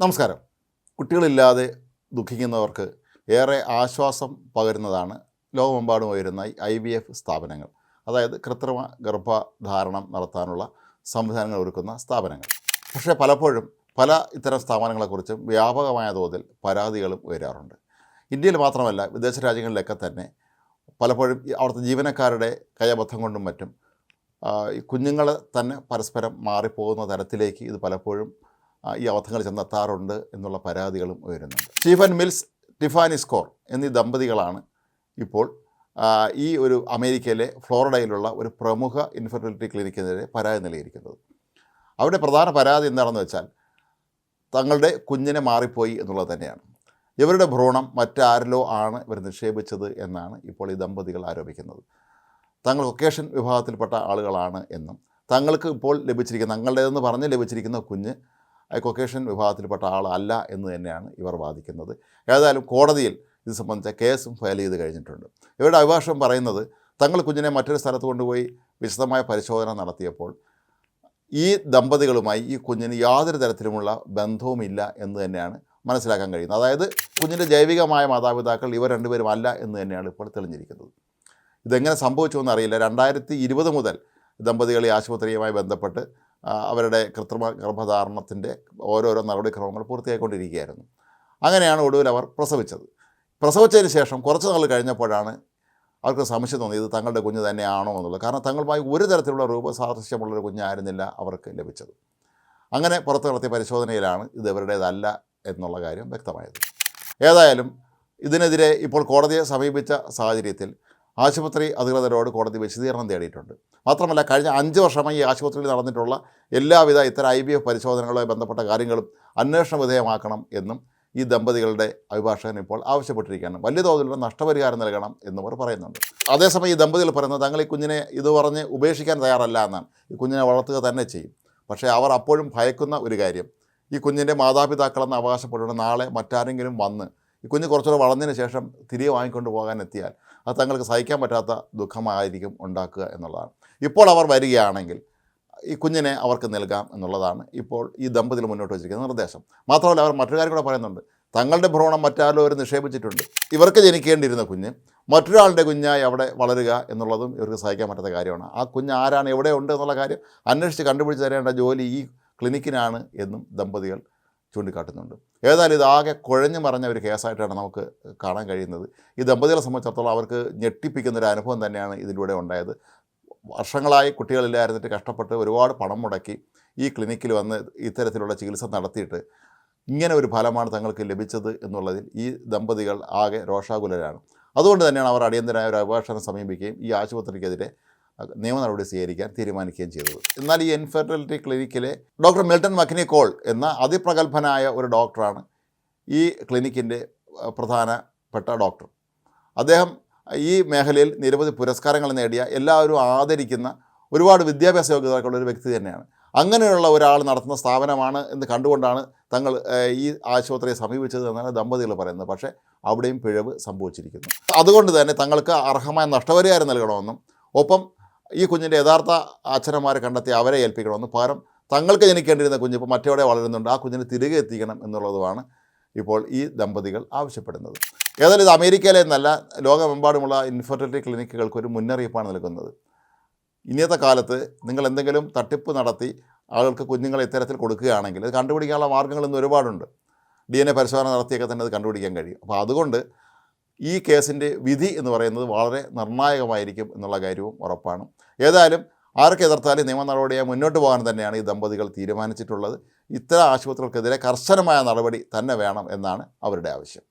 നമസ്കാരം. കുട്ടികളില്ലാതെ ദുഃഖിക്കുന്നവർക്ക് ഏറെ ആശ്വാസം പകരുന്നതാണ് ലോകമെമ്പാടും ഉയരുന്ന ഐ വി എഫ് സ്ഥാപനങ്ങൾ. അതായത് കൃത്രിമ ഗർഭധാരണം നടത്താനുള്ള സംവിധാനങ്ങൾ ഒരുക്കുന്ന സ്ഥാപനങ്ങൾ. പക്ഷേ പലപ്പോഴും പല ഇത്തരം സ്ഥാപനങ്ങളെക്കുറിച്ചും വ്യാപകമായ തോതിൽ പരാതികളും ഉയരാറുണ്ട്. ഇന്ത്യയിൽ മാത്രമല്ല വിദേശ രാജ്യങ്ങളിലൊക്കെ തന്നെ പലപ്പോഴും അവിടുത്തെ ജീവനക്കാരുടെ കയബദ്ധം കൊണ്ടും മറ്റും കുഞ്ഞുങ്ങൾ തന്നെ പരസ്പരം മാറിപ്പോകുന്ന തരത്തിലേക്ക് ഇത് പലപ്പോഴും ഈ അബദ്ധങ്ങൾ ചെന്നെത്താറുണ്ട് എന്നുള്ള പരാതികളും ഉയരുന്നുണ്ട്. സ്റ്റീഫൻ മിൽസ് ടിഫാനി സ്കോർ എന്നീ ദമ്പതികളാണ് ഇപ്പോൾ ഈ ഒരു അമേരിക്കയിലെ ഫ്ലോറിഡയിലുള്ള ഒരു പ്രമുഖ ഇൻഫെർട്ടിലിറ്റി ക്ലിനിക്കിനെതിരെ പരാതി നൽകിയിരിക്കുന്നത്. അവരുടെ പ്രധാന പരാതി എന്താണെന്ന് വെച്ചാൽ തങ്ങളുടെ കുഞ്ഞിനെ മാറിപ്പോയി എന്നുള്ളത് തന്നെയാണ്. ഇവരുടെ ഭ്രൂണം മറ്റാരിലോ ആണ് ഇവർ നിക്ഷേപിച്ചത് എന്നാണ് ഇപ്പോൾ ഈ ദമ്പതികൾ ആരോപിക്കുന്നത്. തങ്ങൾ ഒക്കേഷൻ വിഭാഗത്തിൽപ്പെട്ട ആളുകളാണ് എന്നും തങ്ങൾക്ക് ഇപ്പോൾ ലഭിച്ചിരിക്കുന്ന തങ്ങളുടേതെന്ന് പറഞ്ഞ് ലഭിച്ചിരിക്കുന്ന കുഞ്ഞ് കൊക്കേഷൻ വിഭാഗത്തിൽപ്പെട്ട ആളല്ല എന്ന് തന്നെയാണ് ഇവർ വാദിക്കുന്നത്. ഏതായാലും കോടതിയിൽ ഇത് സംബന്ധിച്ച കേസും ഫയൽ ചെയ്ത് കഴിഞ്ഞിട്ടുണ്ട്. ഇവരുടെ അഭിഭാഷകം പറയുന്നത് തങ്ങൾ കുഞ്ഞിനെ മറ്റൊരു സ്ഥലത്ത് കൊണ്ടുപോയി വിശദമായ പരിശോധന നടത്തിയപ്പോൾ ഈ ദമ്പതികളുമായി ഈ കുഞ്ഞിന് യാതൊരു തരത്തിലുമുള്ള ബന്ധവുമില്ല എന്ന് തന്നെയാണ് മനസ്സിലാക്കാൻ കഴിയുന്നത്. അതായത് കുഞ്ഞിന്റെ ജൈവികമായ മാതാപിതാക്കൾ ഇവർ രണ്ടുപേരും അല്ല എന്ന് തന്നെയാണ് ഇപ്പോൾ തെളിഞ്ഞിരിക്കുന്നത്. ഇതെങ്ങനെ സംഭവിച്ചു എന്നറിയില്ല. രണ്ടായിരത്തി ഇരുപത് മുതൽ ദമ്പതികൾ ഈ ആശുപത്രിയുമായി ബന്ധപ്പെട്ട് അവരുടെ കൃത്രിമ ഗർഭധാരണത്തിന്റെ ഓരോരോ നടപടിക്രമങ്ങൾ പൂർത്തിയായിക്കൊണ്ടിരിക്കുകയായിരുന്നു. അങ്ങനെയാണ് ഒടുവിൽ അവർ പ്രസവിച്ചത്. പ്രസവിച്ചതിന് ശേഷം കുറച്ച് നാൾ കഴിഞ്ഞപ്പോഴാണ് അവർക്ക് സംശയം തോന്നിയത് തങ്ങളുടെ കുഞ്ഞ് തന്നെയാണോ എന്നുള്ളത്. കാരണം തങ്ങളുമായി ഒരു തരത്തിലുള്ള രൂപസാദൃശ്യമുള്ളൊരു കുഞ്ഞായിരുന്നില്ല അവർക്ക് ലഭിച്ചത്. അങ്ങനെ പുറത്ത് നടത്തിയ പരിശോധനയിലാണ് ഇത് ഇവരുടേതല്ല എന്നുള്ള കാര്യം വ്യക്തമായത്. ഏതായാലും ഇതിനെതിരെ ഇപ്പോൾ കോടതിയെ സമീപിച്ച സാഹചര്യത്തിൽ ആശുപത്രി അധികൃതരോട് കോടതി വിശദീകരണം തേടിയിട്ടുണ്ട്. മാത്രമല്ല കഴിഞ്ഞ അഞ്ച് വർഷമായി ഈ ആശുപത്രിയിൽ നടന്നിട്ടുള്ള എല്ലാവിധ ഇത്തരം ഐ ബി എഫ് പരിശോധനകളുമായി ബന്ധപ്പെട്ട കാര്യങ്ങളും അന്വേഷണ വിധേയമാക്കണം എന്നും ഈ ദമ്പതികളുടെ അഭിഭാഷകൻ ഇപ്പോൾ ആവശ്യപ്പെട്ടിരിക്കുകയാണ്. വലിയ തോതിലുള്ള നഷ്ടപരിഹാരം നൽകണം എന്നിവർ പറയുന്നുണ്ട്. അതേസമയം ഈ ദമ്പതികൾ പറയുന്നത് തങ്ങൾ ഈ കുഞ്ഞിനെ ഇത് പറഞ്ഞ് ഉപേക്ഷിക്കാൻ തയ്യാറല്ല എന്നാണ്. ഈ കുഞ്ഞിനെ വളർത്തുക തന്നെ ചെയ്യും. പക്ഷേ അവർ അപ്പോഴും ഭയക്കുന്ന ഒരു കാര്യം. ഈ കുഞ്ഞിന്റെ മാതാപിതാക്കളെന്ന് അവകാശപ്പെടുന്ന നാളെ മറ്റാരെങ്കിലും വന്ന് ഈ കുഞ്ഞ് കുറച്ചുകൂടെ വളർന്നതിന് ശേഷം തിരികെ വാങ്ങിക്കൊണ്ട് പോകാൻ എത്തിയാൽ അത് തങ്ങൾക്ക് സഹിക്കാൻ പറ്റാത്ത ദുഃഖമായിരിക്കും ഉണ്ടാക്കുക എന്നുള്ളതാണ്. ഇപ്പോൾ അവർ വരികയാണെങ്കിൽ ഈ കുഞ്ഞിനെ അവർക്ക് നൽകാം എന്നുള്ളതാണ് ഇപ്പോൾ ഈ ദമ്പതിയിൽ മുന്നോട്ട് വച്ചിരിക്കുന്ന നിർദ്ദേശം. മാത്രമല്ല അവർ മറ്റൊരു കാര്യം കൂടെ പറയുന്നുണ്ട്. തങ്ങളുടെ ഭ്രൂണം മറ്റാരോ അവർ നിക്ഷേപിച്ചിട്ടുണ്ട്. ഇവർക്ക് ജനിക്കേണ്ടിയിരുന്ന കുഞ്ഞ് മറ്റൊരാളുടെ കുഞ്ഞായി അവിടെ വളരുക എന്നുള്ളതും ഇവർക്ക് സഹിക്കാൻ പറ്റാത്ത കാര്യമാണ്. ആ കുഞ്ഞ് ആരാണ് എവിടെ ഉണ്ട് എന്നുള്ള കാര്യം അന്വേഷിച്ച് കണ്ടുപിടിച്ച് തരേണ്ട ജോലി ഈ ക്ലിനിക്കിനാണ് എന്നും ദമ്പതികൾ ചൂണ്ടിക്കാട്ടുന്നുണ്ട്. ഏതായാലും ഇതാകെ കുഴഞ്ഞു മറഞ്ഞ ഒരു കേസായിട്ടാണ് നമുക്ക് കാണാൻ കഴിയുന്നത്. ഈ ദമ്പതികളെ സംബന്ധിച്ചിടത്തോളം അവർക്ക് ഞെട്ടിപ്പിക്കുന്ന ഒരു അനുഭവം തന്നെയാണ് ഇതിലൂടെ ഉണ്ടായത്. വർഷങ്ങളായി കുട്ടികളില്ലായിരുന്നിട്ട് കഷ്ടപ്പെട്ട് ഒരുപാട് പണം മുടക്കി ഈ ക്ലിനിക്കിൽ വന്ന് ഇത്തരത്തിലുള്ള ചികിത്സ നടത്തിയിട്ട് ഇങ്ങനെ ഒരു ഫലമാണ് തങ്ങൾക്ക് ലഭിച്ചത് എന്നുള്ളതിൽ ഈ ദമ്പതികൾ ആകെ രോഷാകുലരാണ്. അതുകൊണ്ട് തന്നെയാണ് അവർ അടിയന്തരമായ ഒരു അഭിഭാഷകനെ സമീപിക്കുകയും ഈ ആശുപത്രിക്കെതിരെ നിയമ നടപടി സ്വീകരിക്കാൻ തീരുമാനിക്കുകയും ചെയ്തത് എന്നാൽ ഈ ഇൻഫെർട്ടിലിറ്റി ക്ലിനിക്കിലെ ഡോക്ടർ മിൽട്ടൺ മക്നിക്കോൾ കോൾ എന്ന അതിപ്രഗത്ഭനായ ഒരു ഡോക്ടറാണ് ഈ ക്ലിനിക്കിന്റെ പ്രധാനപ്പെട്ട ഡോക്ടർ അദ്ദേഹം ഈ മേഖലയിൽ നിരവധി പുരസ്കാരങ്ങൾ നേടിയ എല്ലാവരും ആദരിക്കുന്ന ഒരുപാട് വിദ്യാഭ്യാസ യോഗ്യതകളുള്ള ഒരു വ്യക്തി തന്നെയാണ്. അങ്ങനെയുള്ള ഒരാൾ നടത്തുന്ന സ്ഥാപനമാണ് എന്ന് കണ്ടുകൊണ്ടാണ് തങ്ങൾ ഈ ആശുപത്രിയെ സമീപിച്ചത് എന്നാണ് ദമ്പതികൾ പറയുന്നത്. പക്ഷേ അവിടെയും പിഴവ് സംഭവിച്ചിരിക്കുന്നു. അതുകൊണ്ട് തന്നെ തങ്ങൾക്ക് അർഹമായ നഷ്ടപരിഹാരം നൽകണമെന്നും ഒപ്പം ഈ കുഞ്ഞിന്റെ യഥാർത്ഥ അച്ഛനന്മാരെ കണ്ടെത്തി അവരെ ഏൽപ്പിക്കണമെന്ന് പകരം തങ്ങൾക്ക് ജനിക്കേണ്ടിരുന്ന കുഞ്ഞ് ഇപ്പോൾ മറ്റെവിടെ വളരുന്നുണ്ട്? ആ കുഞ്ഞിനെ തിരികെ എത്തിക്കണം എന്നുള്ളതുമാണ് ഇപ്പോൾ ഈ ദമ്പതികൾ ആവശ്യപ്പെടുന്നത്. ഏതായാലും ഇത് അമേരിക്കയിലെ എന്നല്ല ലോകമെമ്പാടുമുള്ള ഇൻഫെർട്ടിലിറ്റി ക്ലിനിക്കുകൾക്ക് ഒരു മുന്നറിയിപ്പാണ് നൽകുന്നത്. ഇന്നത്തെ കാലത്ത് നിങ്ങൾ എന്തെങ്കിലും തട്ടിപ്പ് നടത്തി ആളുകൾക്ക് കുഞ്ഞുങ്ങളെ ഇത്തരത്തിൽ കൊടുക്കുകയാണെങ്കിൽ അത് കണ്ടുപിടിക്കാനുള്ള മാർഗങ്ങളൊന്നും ഒരുപാടുണ്ട്. ഡി എൻ എ പരിശോധന നടത്തിയൊക്കെ തന്നെ അത് കണ്ടുപിടിക്കാൻ കഴിയും. അപ്പോൾ അതുകൊണ്ട് ഈ കേസിന്റെ വിധി എന്ന് പറയുന്നത് വളരെ നിർണായകമായിരിക്കും എന്നുള്ള കാര്യവും ഉറപ്പാണ്. ഏതായാലും ആർക്ക് എതിർത്താലും നിയമ നടപടിയായി മുന്നോട്ട് പോകാൻ തന്നെയാണ് ഈ ദമ്പതികൾ തീരുമാനിച്ചിട്ടുള്ളത്. ഇത്തരം ആശുപത്രികൾക്കെതിരെ കർശനമായ നടപടി തന്നെ വേണം എന്നാണ് അവരുടെ ആവശ്യം.